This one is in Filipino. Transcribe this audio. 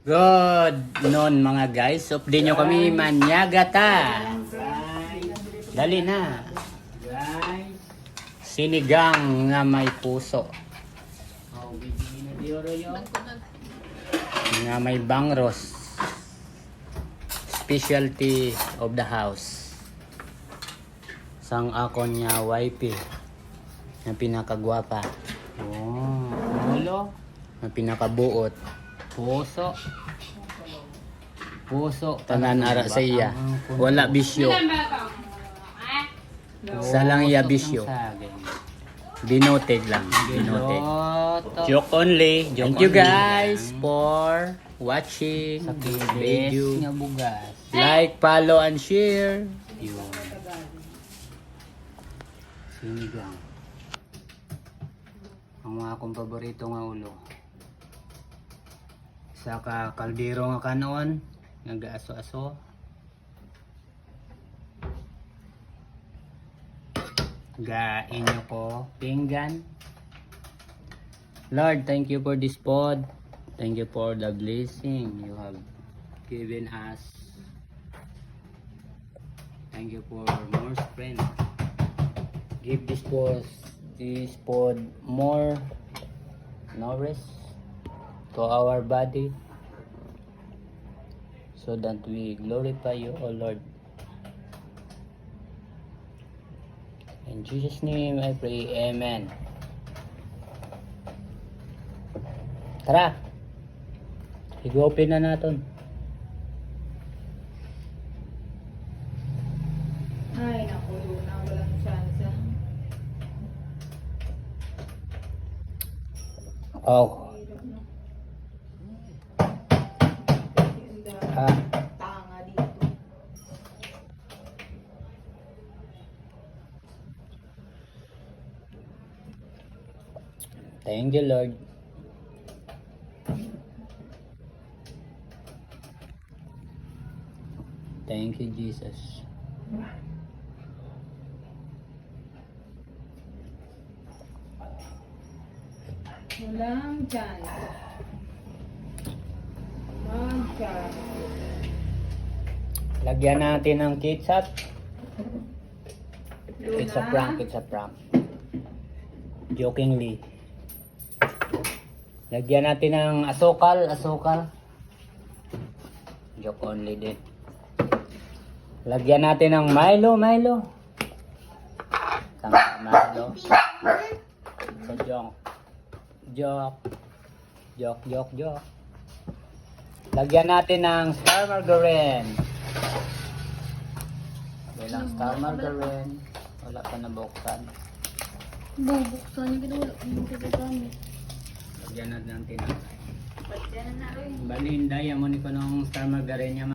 Good noon mga guys. Update nyo kami manyagata. Dali na. Sinigang nga may puso. Oh. Nga may bangros. Specialty of the house. Sang akon niya wifey. Na pinakagwapa. Oh, ulo. Na pinakabuot. Puso. Puso. Tanan ara sa iya. Wala bisyo. Sa lang iya bisyo. Binoted lang. Binoted. Joke only. Thank you guys for watching this video. Like, follow, and share. Yun. Sinigang. Ang mga akong paborito nga ulo. Sa ka kaldero nga kanon. Nag-aso-aso. Gain nyo ko. Pinggan. Lord, thank you for this pod. Thank you for the blessing you have given us. Thank you for more strength. Give this pod, this pod more nourish to our body so that we glorify you, O Lord. In Jesus' name I pray, Amen. Tara! I-open na natin. Ay, naku, Luna, walang chance. Oh. Ah, Tanga dito. thank you, Lord. Thank you, Jesus. Walang chance. Lagyan natin ng ketchup. A prank, it's a prank. Jokingly. Lagyan natin ng asukal, asukal. Joke only din. Lagyan natin ng Milo, Milo. Tama, Milo. So, joke. Joke. Joke, joke, joke. Lagyan natin ng star margarine. Bilang star margarine. Wala pa nabuksan. Bubuksan yung ginawa. Yung ginagamit. Lagyan natin ng tinapay. Bali, hindi. Yan mo ni ko ng star margarine niya.